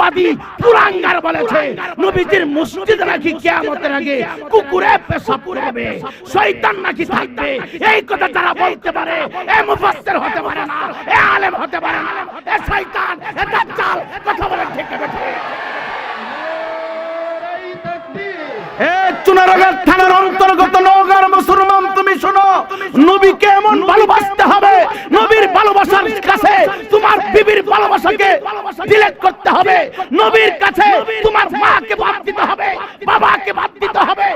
মিথ্যাবাদী পুরাঙ্গার বলেছে। নবীজির মসজিদে নাকি কিয়ামতের আগে কুকুরে পেশাব করবে। শয়তান নাকি থাকবে। এই কথা যারা বলতে পারে এ মুফাসসির হতে পারে না। এ আলেম হতে পারে না। এ শয়তান এ দাজ্জাল কথা বলে ঠিক আছে ঠিক চুনারগের থানার তুমি নবীকে এমন ভালোবাসতে হবে, নবীর ভালোবাসার কাছে তোমার বিবির ভালোবাসাকে ডিলেট করতে হবে, নবীর কাছে তোমার মাকে বাদ দিতে হবে, বাবাকে বাদ দিতে হবে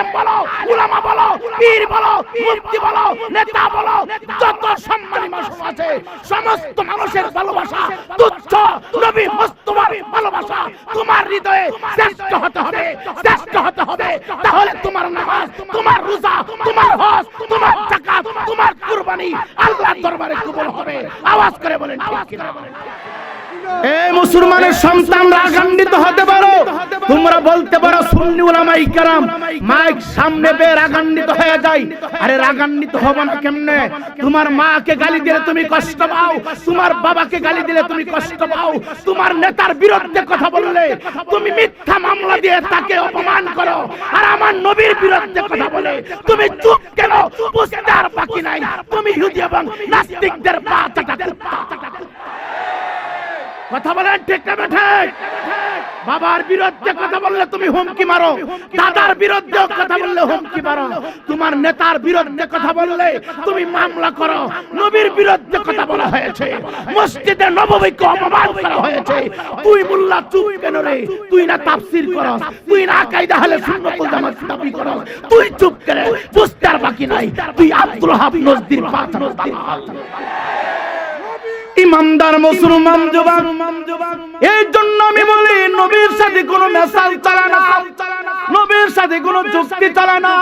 আলেম বলো, উলামা বলো, পীর বলো, মুফতি বলো, নেতা বলো, যত সম্মানী মানুষ আছে, সমস্ত মানুষের ভালোবাসা, তুচ্ছ নবী মুস্তফার ভালোবাসা, তোমার হৃদয়ে শ্রেষ্ঠ হতে হবে, শ্রেষ্ঠ হতে হবে। তাহলে তোমার নামাজ, তোমার রোজা, তোমার হজ, তোমার জাকাত তোমার কুরবানি আল্লাহর দরবারে কবুল হবে। আওয়াজ করে বলেন, ঠিক কিনা? মুসলমানের সন্তান রাগান্বিত হতে পারো। তোমরা বলতে পারো সুন্নি উলামাই কেরাম মাইক সামনে বেয়ে রাগান্বিত হয়ে যায়। আরে রাগান্বিত হবে না কেমনে? তোমার মাকে গালি দিলে তুমি কষ্ট পাও, তোমার বাবাকে গালি দিলে তুমি কষ্ট পাও। তোমার নেতার বিরুদ্ধে কথা বললে, তুমি মিথ্যা মামলা দিয়ে তাকে অপমান করো। আর আমার নবীর বিরুদ্ধে কথা বলে, তুমি চুপ কেন? বুঝতে আর বাকি নাই। তুমি ইহুদি এবং নাস্তিকদের পা চাটা। কথা বলেন ঠিক না ঠিক বাবার বিরুদ্ধে কথা বললে তুমি হুমকি মারো। দাদার বিরুদ্ধে কথা বললে হুমকি মারো। তোমার নেতার বিরুদ্ধে কথা বললে তুমি মামলা করো। নবীর বিরুদ্ধে কথা বলা হয়েছে। মসজিদে নববীকে অপমান করা হয়েছে। তুই মোল্লা, চুপ কেন রে? তুই না তাফসীর করস। তুই না কায়দা হলে সুন্নতুল জামাত দাবি করস। তুই চুপ করে বুঝতে বাকি নাই। তুই আব্দুল হাফ নজদির পাঁচ ইমানদার মুসলমান জবান এই জন্য আমি বলি, নবীর সাথে কোনো মেসাল চালা না। নবীর সাথে কোনো যুক্তি চালা না।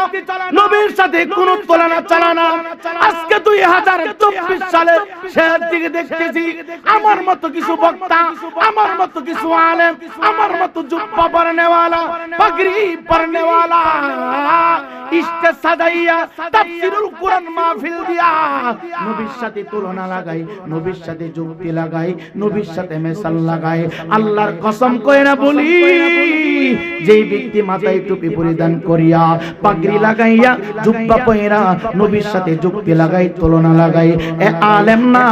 নবীর সাথে কোনো তুলনা চালা না। আজকে দুই হাজার চব্বিশ সালে শেষের দিকে দেখতেছি, আমার মতো কিছু বক্তা, আমার মতো কিছু আলেম, আমার মতো জুব্বা পরনেওয়ালা, পাগড়ি পরনেওয়ালা ইস্টে সাজাইয়া তাফসীরুল কোরআন মাহফিল দিয়া নবীর সাথে তুলনা লাগাই, নবীর সাথে যুক্তি লাগাই নবীর সাথে মেসাল লাগাই। আল্লাহর কসম কইরা না বলি যেই ব্যক্তি মাথায় টুপি পরিধান করিয়া পাগড়ি লাগাইয়া জুব্বা পয়রা নবীর সাথে যুক্তি লাগাই তুলনা লাগাই এ আলেম না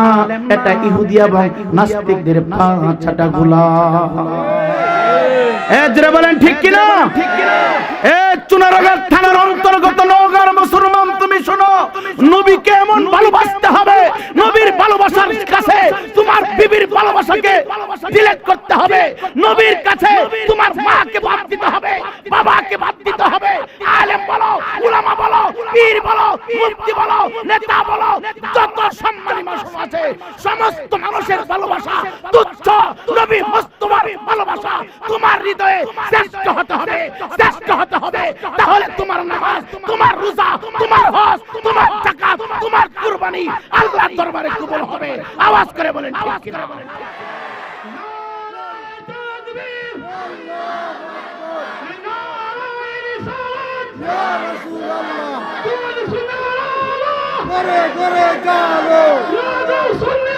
এটা ইহুদি এবং নাস্তিকদের পাঁচাটা গুলা। এ বলেন ঠিক কিনা? এ চুনারগার থানার অন্তর্গত নওগাঁর মুসলমান তুমি শোনো নবীকে এমন ভালোবাসতে হবে ভালোবাসার কাছে তোমার বিবির ভালোবাসাকে ডিলেট করতে হবে। নবীর কাছে তোমার মাকে বাদ দিতে হবে। বাবাকে বাদ দিতে হবে। আলেম বলো উলামা বলো পীর বলো মুফতি বলো নেতা বলো যত সম্মানী মানুষ আছে সমস্ত মানুষের ভালোবাসা তুচ্ছ নবী মুস্তফার ভালোবাসা তোমার হৃদয়ে শ্রেষ্ঠ হতে হবে শ্রেষ্ঠ হতে হবে তাহলে তোমার নামাজ তোমার রোজা তোমার হজ তোমার জাকাত তোমার কুরবানি আল্লাহর দরবারে কবুল হবে। আওয়াজ করে বলেন ঠিক কিনা করে করে চালো জিন্দাবাদ জিন্দাবাদ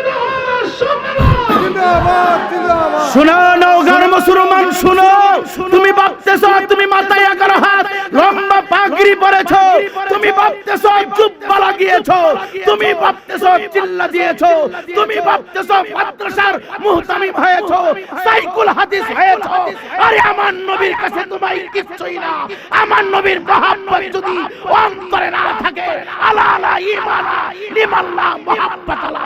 শোনো তুমি ভাবতেছ সাইকুল হাদিস হয়েছ। আরে, আমার নবীর কাছে তোমায় কিচ্ছুই না। আমার নবীর মহাব্বত যদি অন্তরে থাকে আলা আলা ইমানা লিমাল্লাহ মহাব্বত আলা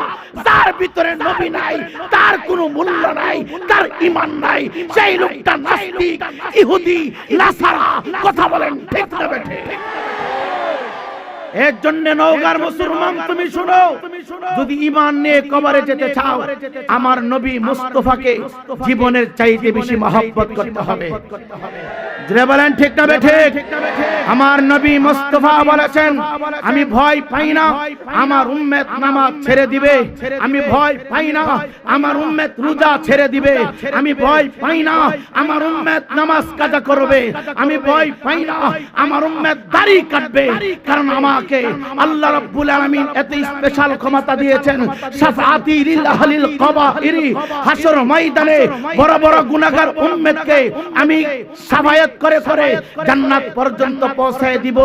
ভিতরে নবী নাই, তার কোনো মূল্য নাই, তার ইমান নাই। সেই লোকটা নাস্তিক, ইহুদি, নাসারা, কথা বলেন ঠিক না বেঠে। এর জন্য নওগার মুসলমান, তুমি শুনো যদি ইমান নিয়ে কবরে যেতে চাও আমার নবী মুস্তফাকে জীবনের চাইতে বেশি মহব্বত করতে হবে। বলেন ঠিক না বেঠে আমার নবী মুস্তফা বলেছেন আমি ভয় পাই না আমার উম্মেত নামাজ ছেড়ে দিবে আমি ভয় পাই না আমার উম্মেত রোজা ছেড়ে দিবে আমি ভয় পাই না আমার উম্মেত নামাজ কাজা করবে আমি ভয় পাই না আমার উম্মেত দাড়ি কাটবে কারণ আমাকে আল্লাহ রাব্বুল আলামিন এত স্পেশাল ক্ষমতা সালমাতা দিয়েছেন। শাফাআতি লিল আহলিল কবাইরি। হাসর ময়দানে বড় বড় গুনাহগার উম্মতকে আমি সাফায়াত করে করে জান্নাত পর্যন্ত পৌঁছায় দিব।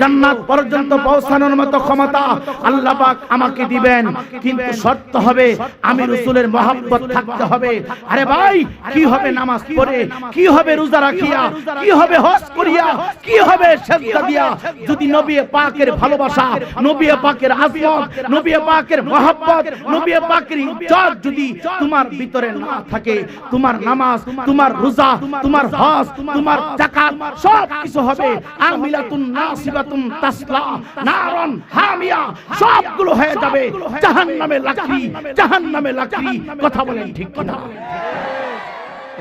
জান্নাত পর্যন্ত পৌঁছানোর মতো ক্ষমতা আল্লাহ পাক আমাকে দিবেন। কিন্তু শর্ত হবে আমি রাসূলের মহব্বত থাকতে হবে। আরে ভাই কি হবে নামাজ পড়ে? কি হবে রোজা রাখিয়া? কি হবে হজ করিয়া? কি হবে সেজদা দিয়া? যদি নবী পাকের ভালোবাসা নবী পাকের আজমত নবী পাকের মহব্বত নবী পাকের ইজ্জত যদি তোমার ভিতরে না থাকে তোমার নামাজ তোমার রোজা তোমার হজ তোমার যাকাত সব কিছু হবে। আমিলাতুন নাসিবাতুন তাসলা নারন হামিয়া সবগুলো হয়ে যাবে। জাহান্নামে লাকড়ি জাহান্নামে লাকড়ি কথা বলেন ঠিক কিনা?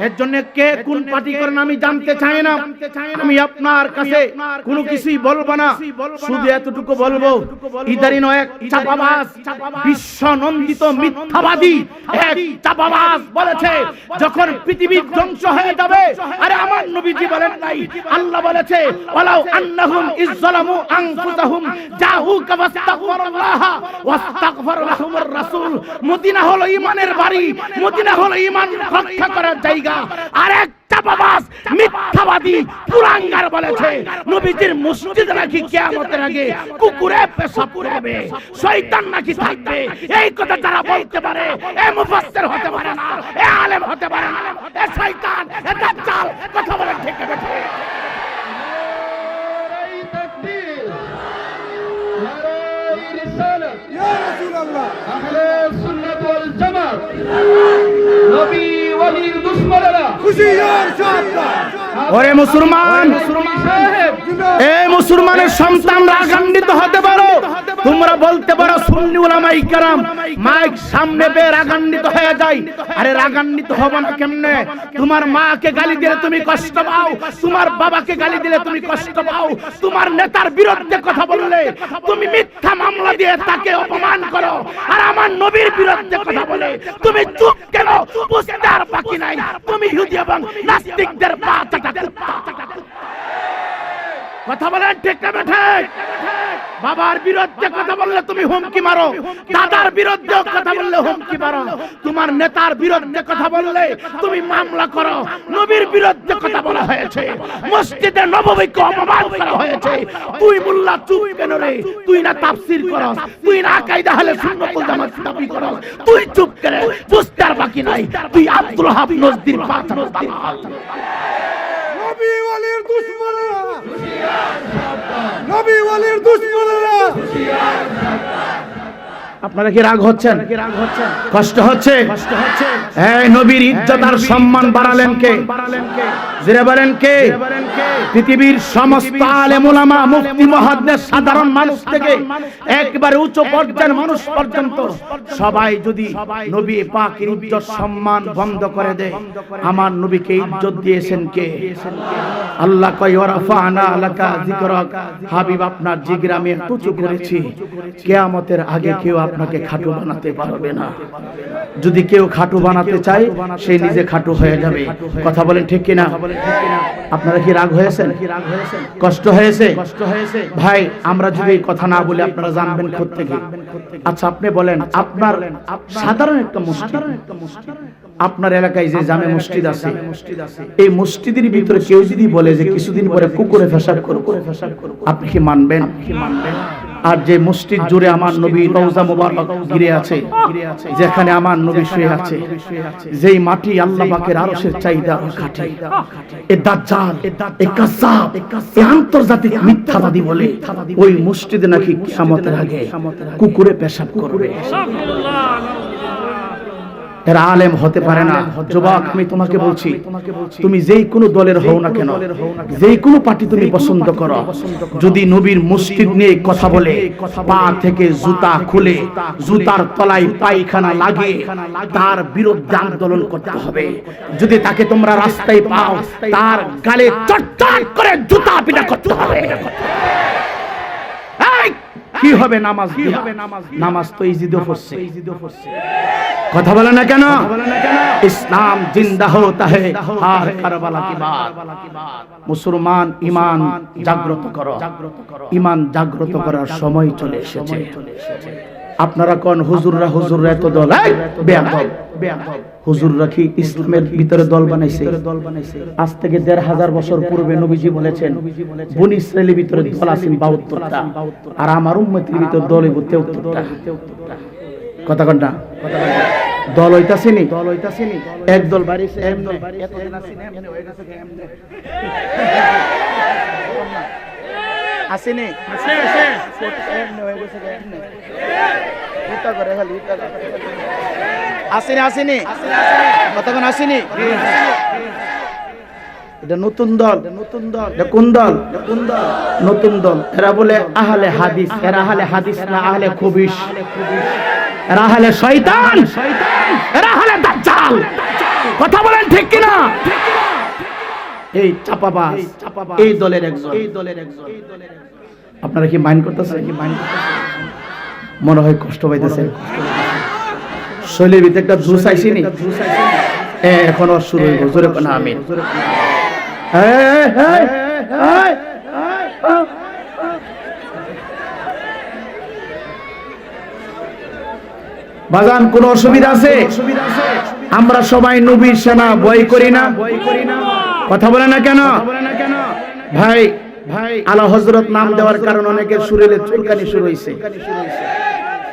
এর জন্য কে কোন পার্টি করেন আমি জানতে চাই না। আমি আপনার কাছে কোনো কিছুই বলব না। শুধু এতটুকু বলব ইদারিন এক চাপাবাজ বিশ্ব নন্দিত মিথ্যাবাদী এক চাপাবাজ বলেছে যখন পৃথিবী ধ্বংস হয়ে যাবে আরে আমার নবীজি বলেন নাই আল্লাহ বলেছে ওয়ালাউ আন্নাহুম ইজ্জালামু আনফুসাহুম জাহু কাবাস্তাগফিরুল্লাহ ওয়াস্তাগফার লাহুমুর রাসূল। মদিনা হলো ঈমানের বাড়ি মদিনা হলো ঈমান রক্ষা করার জায়গা। আর আরেকটা বাবাস মিথ্যাবাদী পুরাঙ্গার বলেছে। নবীজির মসজিদ নাকি কিয়ামতের আগে কুকুরে পেশাব করবে, শয়তান নাকি থাকবে? এই কথা যারা বলতে পারে, এ মুফাসসির হতে পারে না, এ আলেম হতে পারে না, এ শয়তান, এ দাজ্জাল, কথা বলে ঠিক আলীর দুশ্মনেরা। ওরে মুসলমান এই মুসলমানের সন্তানরা হতে পারো। তোমরা বলতে পারো সুন্নি উলামাই কারাম মাইক সামনে রাগান্বিত হয়ে যায়। আরে রাগান্বিত হবে না কেমনে? তোমার মাকে গালি দিলে তুমি কষ্ট পাও তোমার বাবাকে গালি দিলে তুমি কষ্ট পাও। তোমার নেতার বিরুদ্ধে কথা বললে তুমি দিয়ে তাকে অপমান করো। আর আমার নবীর বিরুদ্ধে কথা বলে, তুমি চুপ কেন? বুঝতে আর বাকি নাই। তুমি ইহুদি এবং নাস্তিকদের পা কথা বলেন ঠিক না ঠিক বাবার বিরুদ্ধে কথা বললে তুমি হুমকি মারো। দাদার বিরুদ্ধে কথা বললে হুমকি মারো। তোমার নেতার বিরুদ্ধে কথা বললে তুমি মামলা করো। নবীর বিরুদ্ধে কথা বলা হয়েছে। মসজিদে নববীকে অপমান করা হয়েছে। তুই মোল্লা, চুপ কেন রে? তুই না তাফসীর করস। তুই না কায়দা হলে সুন্নতুল জামাত দাবি করস। তুই চুপ করে বুঝতে আর বাকি নাই। তুই আব্দুল হাব নজদির পাথর দালাল নবী ওয়ালির দুশমনেরা নবী ওয়ালির দুশমনেরা। আপনারা কি রাগ হচ্ছেন? কষ্ট হচ্ছে? এই নবীর ইজ্জত আর সম্মান বাড়ালেন কে? জিরে বলেন কে? পৃথিবীর সমস্ত আলেম ওলামা মুফতি মুহাদ্দিস সাধারণ মানুষ থেকে একবারে উচ্চ পর্যায়ের মানুষ পর্যন্ত সবাই যদি নবী পাকের ইজ্জত সম্মান বন্ধ করে দেয় আমার নবীকে ইজ্জত দিয়েছেন কে? আল্লাহ কয় ওয়ারাফানা লাকা যিকরাক। হাবিব আপনার জিগরা আমি এত উঁচু করেছি। কিয়ামতের আগে কেউ আপনাকে খাটু বানাতে পারবে না। যদি কেউ খাটু বানাতে চায়, সে নিজে খাটু হয়ে যাবে। কথা বলেন ঠিক কিনা? আপনারা কি রাগ হয়েছেন? কষ্ট হয়েছে? ভাই, আমরা যদি কথা না বলি, আপনারা জানবেন থেকে আচ্ছা আপনি বলেন, আপনার সাধারণ একটা মসজিদ আপনার এলাকায় যে জামে মসজিদ আছে এই মসজিদের ভিতরে কেউ যদি বলে যে কিছুদিন পরে কুকুরে ফেসাব করব আপনি কি মানবেন? আর যে মসজিদ জুড়ে আমার নবী রওজা মুবারক ঘিরে আছে যেখানে আমার নবী শুয়ে আছে যেই মাটি আল্লাহ পাকের আরশের চাহিদা খাটে এ দাজ্জাল এ কাযাব এ আন্তর্জাতিক মিথ্যাবাদী বলে ওই মসজিদে নাকি কিয়ামতের আগে কুকুরে পেশাব করবে। এরা আলেম হতে পারে না। যুবক আমি তোমাকে বলছি তুমি যেই কোনো দলের হও না কেন যেই কোনো পার্টি তুমি পছন্দ করো যদি নবীর মসজিদ নিয়ে কথা বলে পা থেকে জুতা খুলে জুতার তলায় পায়খানা লাগে তার বিরুদ্ধে আন্দোলন করতে হবে। যদি তাকে তোমরা রাস্তায় পাও তার গালে চটচট করে জুতা পিটা করতে হবে। কি হবে নামাজ? কি হবে নামাজ? নামাজ তো ইজিদও কথা বলে না কেন? ইসলাম জিন্দা হতা হে আর কারবালা কি বাত? মুসলমান ঈমান জাগ্রত করো। ঈমান জাগ্রত করার সময় চলে এসেছে। আপনারা কোন হুজুররা হুজুররা এত দল? বেয়াদব। বেয়াদব। হুজুররা কি ইসলামের ভিতরে দল বানাইছে। দল আজ থেকে দেড় হাজার বছর পূর্বে নবীজি বলেছেন বনি ইসরায়েলের ভিতরে দল আছেন বাহাত্তরটা আর আমার উম্মতের ভিতরে দল হইব তেউত্তরটা কথা কন্যা দল হইতাছেনি দল হইতাছেনি এক দল বাড়িছে এমনে এতদিন আছেন এমনে হয়ে গেছে এমনে আসেনি আছে আছে। এমনে হয়ে গেছে এমনে। ইতা করে খালি ইতা করে। আসেনি আসেনি। কতক্ষণ আসেনি? এটা নতুন দল। নতুন দল এটা কোন দল? কোন দল নতুন দল। এরা বলে আহলে হাদিস। এরা আহলে হাদিস না, আহলে খুবিস এরা আহলে শয়তান। এরা আহলে দাজ্জাল। কথা বলেন ঠিক কিনা? এই চাপাবাজ, এই দলের একজন। এই দলের একজন আপনারা কি মাইন্ড করতেছেন কি মাইন্ড করতেছেন? মনে হয় কষ্ট পাইতেছেন। শৈলের ভিতরে একটা জুস আইসিনি এ, এখনও শুরু হইব। জোরে না আমিন এই, এই, এই, এই, বাজান কোন অসুবিধা আছে? আমরা সবাই নবীর সেনা বই করি না। কথা বলে না কেন? ভাই ভাই আলা হজরত নাম দেওয়ার কারণে অনেকের সুরেলে চুলকানি শুরু হয়েছে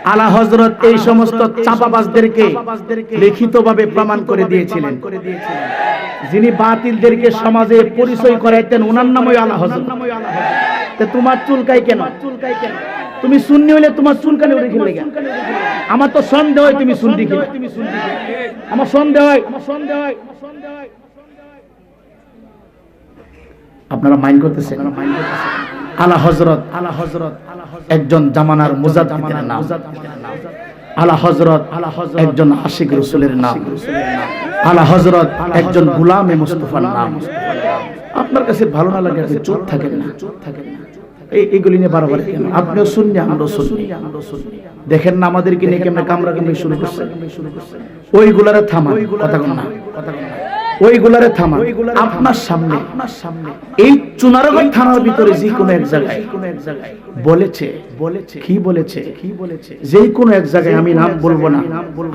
আলা হজরত এই সমস্ত চাপাবাজদেরকে লিখিতভাবে প্রমাণ করে দিয়েছিলেন। যিনি বাতিলদেরকে সমাজে পরিচয় করাইতেন ওনার নামই আলা হজরত তোমার চুলকাই কেন? চুলকাই কেন তুমি শূন্য হইলে তোমার চুলকানি উঠে খেলে গেল আমার তো সন্দেহ হয় তুমি শুনতে খেলে আমার সন্দেহ হয় আমার সন্দেহ হয়। আপনারা মাইন্ড করতেছেন? আলা হজরত আলা হজরত একজন জামানার মুজাদ্দিদের নাম। আলা হজরত আলা হজরত একজন আশিক রসুলের নাম। আলা হজরত একজন গুলামে মুস্তফার নাম। আপনার কাছে ভালো না লাগে আপনি চুপ থাকেন না। চুপ থাকেন না। এই এগুলি নিয়ে বারবার কেন আপনিও শুননি আমরাও শুননি দেখেন না আমাদেরকে নিয়ে কেমন কামরা কামড়ি শুরু করছে। ওইগুলারে থামান কথা না। কথা না। ওইগুলারে থামান। আপনার সামনে আপনার সামনে। এই চুনারগঞ্জ থানার ভিতরে যে কোনো এক জায়গায় কোনো এক জায়গায়। বলেছে বলেছে। কি বলেছে কি বলেছে? যে কোনো এক জায়গায় আমি নাম বলব না।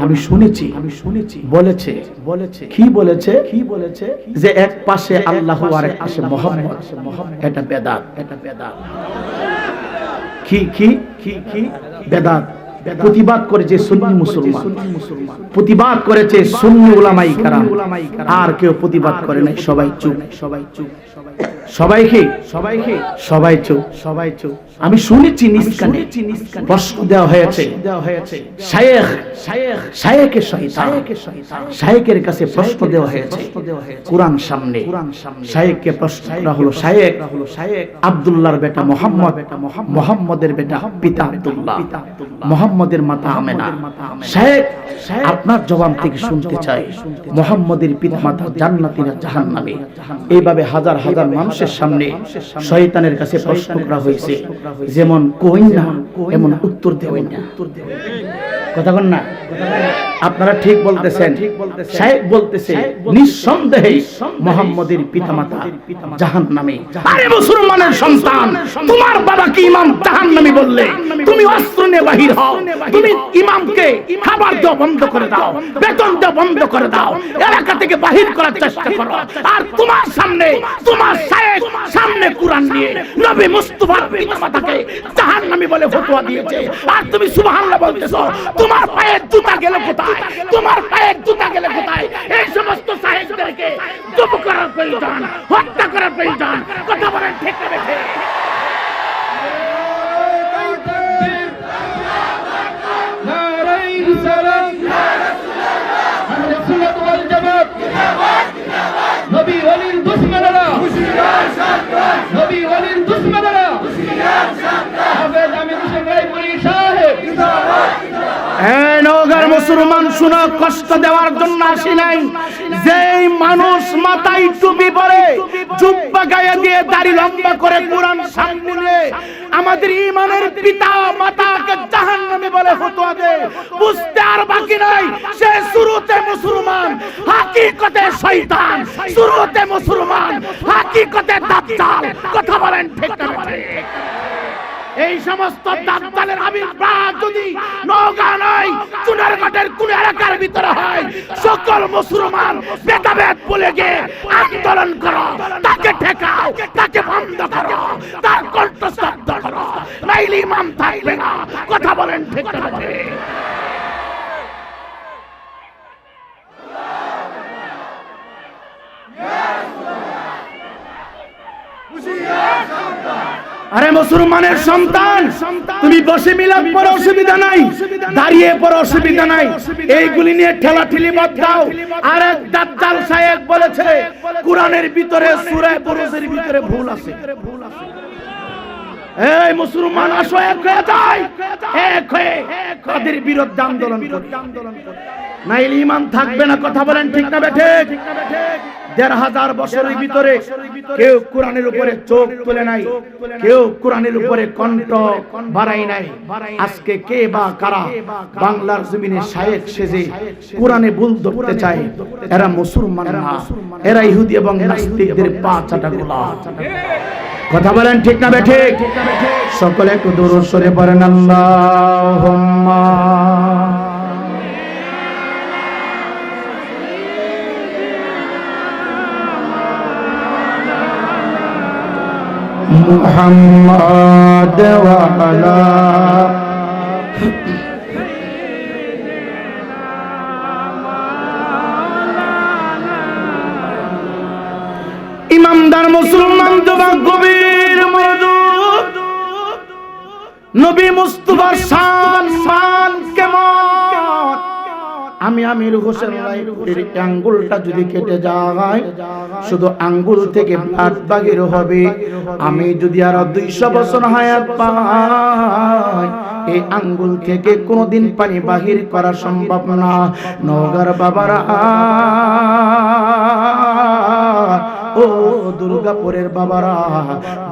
আমি শুনেছি আমি শুনেছি। বলেছে বলেছে। কি বলেছে কি বলেছে? যে এক পাশে আল্লাহ আর এক পাশে মোহাম্মদ। এটা বেদাত। এটা বেদাত। কি কি? কি কি? বেদাত। প্রতিবাদ করেছে সুন্নি মুসলমান। প্রতিবাদ করেছে সুন্নি ওলামাই কারাম। আর কেউ প্রতিবাদ করে নাই সবাই চুপ। সবাই চুপ। সবাইকে সবাইকে সবাই চুপ। সবাই চুপ। আমি শুনেছি নিষ্কানে প্রশ্ন দেওয়া হয়েছে। শায়েখ শয়তান। কাছে প্রশ্ন দেওয়া হয়েছে। কোরআন সামনে। প্রশ্ন করা হলো আব্দুল্লাহর বেটা মোহাম্মদ। মোহাম্মদের বেটা পিতা আব্দুল্লাহ। মোহাম্মদের মাতা আমেনা। আপনার জবান থেকে শুনতে চাই। মোহাম্মদের পিতা মাতা জান্নাতীরা জাহান্নামে। এইভাবে হাজার হাজার মানুষের সামনে শয়তানের কাছে প্রশ্ন করা হয়েছে। যেমন কইন না এমন উত্তর দেবেন না। কথা বল না। আপনারা ঠিক বলতেছেন। সাহেব বলতেছে নিঃসন্দেহে মোহাম্মদের পিতামাতা জাহান নামে। আরে মুসলমানের সন্তান তোমার বাবা কি ইমাম জাহান নামে বললে। তুমি অস্ত্র নিয়ে বাহির হও। তুমি ইমামকে খাবার দেওয়া বন্ধ করে দাও বেতন দেওয়া বন্ধ করে দাও। এলাকা থেকে বাহির করার চেষ্টা করো। আর তোমার সামনে তোমার সাহেব সামনে কোরআন নিয়ে নবী মুস্তফার পিতামাতাকে জাহান নামে বলে ফতোয়া দিয়েছে। আর তুমি সুবহানাল্লাহ বলতেছো তোমার পায়ের জুতা গেল কোথায় তোমার পায়ের জুতা গেলে কোথায়? এই সমস্ত সাহেবদেরকে জব করার প্রয়োজন, হত্যা করার প্রয়োজন। কথা বলেন ঠিক জামাত নবী ওয়ালির দুশমনেরা নবী ওয়ালির দুশমনেরা এই নওগাঁর মুসলমান শুনো কষ্ট দেওয়ার জন্য আসি নাই। যেই মানুষ মাথায় টুপি পরে জুব্বা গায়ে দিয়ে দাড়ি লম্বা করে কোরআন সামনে নিয়ে আমাদের ইমানের পিতা মাতাকে জাহান্নামে বলে ফতোয়া দেয়, বুঝতে আর বাকি নাই, সে শুরুতে মুসলমান, হাকিকতে শয়তান, শুরুতে মুসলমান, হাকিকতে দাজ্জাল। কথা বলেন ঠিক না এই সমস্ত দাজ্জালের আবির্ভাব যদি নওগাঁ নয় চুনারঘাটের কোন এলাকার ভিতরে হয়, সকল মুসলমান ভেদাভেদ বলে গিয়ে আন্দোলন করো, তাকে ঠেকাও, তাকে বন্ধ করো, তার কণ্ঠ করো নাইলে ইমাম থাকবে না, কথা বলেন ঠিক না ঠিক? আরে মুসলমানের সন্তান, তুমি বসে মিলাপ পর অসুবিধা নাই, দাঁড়িয়ে পর অসুবিধা নাই, এইগুলি নিয়ে ঠেলা ঠেলি বাদ দাও। আর এক দাজ্জাল সাহেব বলেছে, কোরআনের ভিতরে, সূরা বুরুজের ভিতরে ভুল আছে। এই মুসলমান, আসো, এক হয়ে যায় এক হয়ে তাদের বিরুদ্ধে আন্দোলন করি। নাইলে ইমান থাকবে না, কথা বলেন ঠিক না বেঠে দেড় হাজার বছরের ভিতরে কেউ কোরআনের উপরে চোখ তুলে নাই, কেউ কোরআনের উপরে কণ্ঠ বাড়াই নাই। আজকে কে বা কারা বাংলার জমিনে সেজে কোরআনে ভুল ধরতে চায়, এরা মুসলমান না, এরা ইহুদি এবং নাস্তিকদের পা চাটা গোলাম কথা বলেন ঠিক না বেঠে? সকলে একটু দূর সরে পড়েন, আল্লাহুম্মা। محمد وعلى ইমামদার মুসলমান তোমার গভীর মনোযোগ নবী মুস্তফার শান আমি আমির হোসেন রায়ের আঙ্গুলটা যদি কেটে যায় শুধু আঙ্গুল থেকে ব্লাড বাগের হবে। আমি যদি আর দুইশো বছর হায়াত পাই এই আঙ্গুল থেকে কোনোদিন পানি বাহির করা সম্ভব না। নগর বাবারা ও দুর্গাপুরের বাবারা,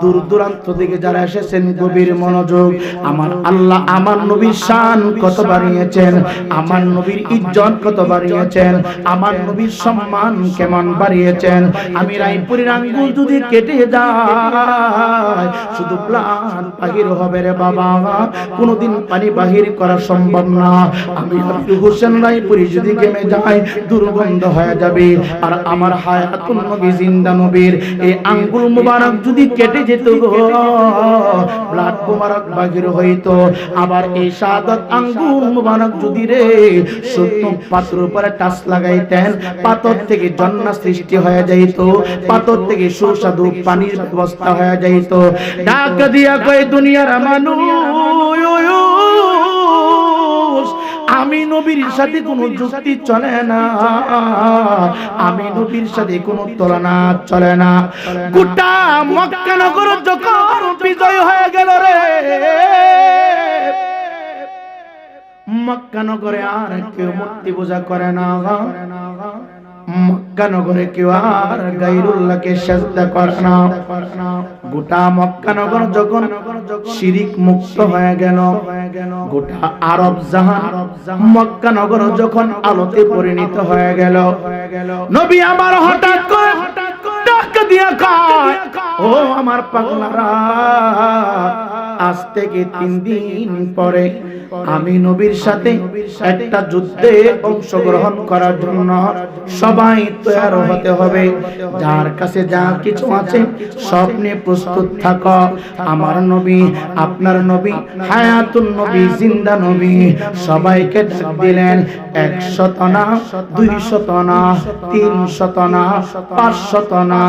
দূর দূরান্ত থেকে যারা এসেছেন গভীর মনোযোগ, আমার আল্লাহ আমার নবীর শান কত বাড়িয়েছেন, আমার নবীর ইজ্জত কত বাড়িয়েছেন, আমার নবীর সম্মান কেমন বাড়িয়েছেন, আমি রায়পুরের আঙ্গুল যদি কেটে যায়, শুধু প্লান বাহির হবে রে বাবা, কোনোদিন পানি বাহির করা সম্ভব না, আমি হোসেন রায়পুরি যদি গেমে যাই দুর্গন্ধ হয়ে যাবে, আর আমার হায়াতুন নবী জিন্দা নবীর এই আঙ্গুল মুবারক যদি কেটে যেত ব্লাড মুবারক বাহির হইতো। আবার এই সাদত আঙ্গুল মুবারক যদি রে সত্য পাত্র উপরে টাচ লাগাইতেন পাথর থেকে জন্না সৃষ্টি হয়ে যাইত পাথর থেকে সুস্বাদু পানির ব্যবস্থা হয়ে যাইত। ডাক দিয়া কয় দুনিয়ার মানুষ নবীর সাথে কোনো যুক্তি চলে না। আমি নবীর সাথে কোনো তুলনা চলে না। গোটা মক্কা নগর যখন বিজয় হয়ে গেল রে। মক্কা নগরে আর কেউ মূর্তি পূজা করে না। মক্কা নগরে কেউ আর গাইরুল্লাহকে সেজদা করে না। গোটা মক্কা নগর যখন শিরিক মুক্ত হয়ে গেল, গোটা আরব জাহান মক্কা নগর যখন আলোতে পরিণত হয়ে গেল। নবী আমার হঠাৎ করে ডাক দিয়া কয়, ও আমার পাগলারা আজ থেকে তিন দিন পরে আমি নবীর সাথে একটা যুদ্ধে অংশগ্রহণ করার জন্য সবাই তৈরি হতে হবে। যার কাছে যা কিছু আছে সব নিয়ে প্রস্তুত থাক। আমার নবী আপনার নবী হায়াতুন নবী জিন্দা নবী সবাইকে ডাক দিলেন একশত না দুই শত না তিন শত না পাঁচ শত না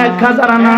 এক হাজার না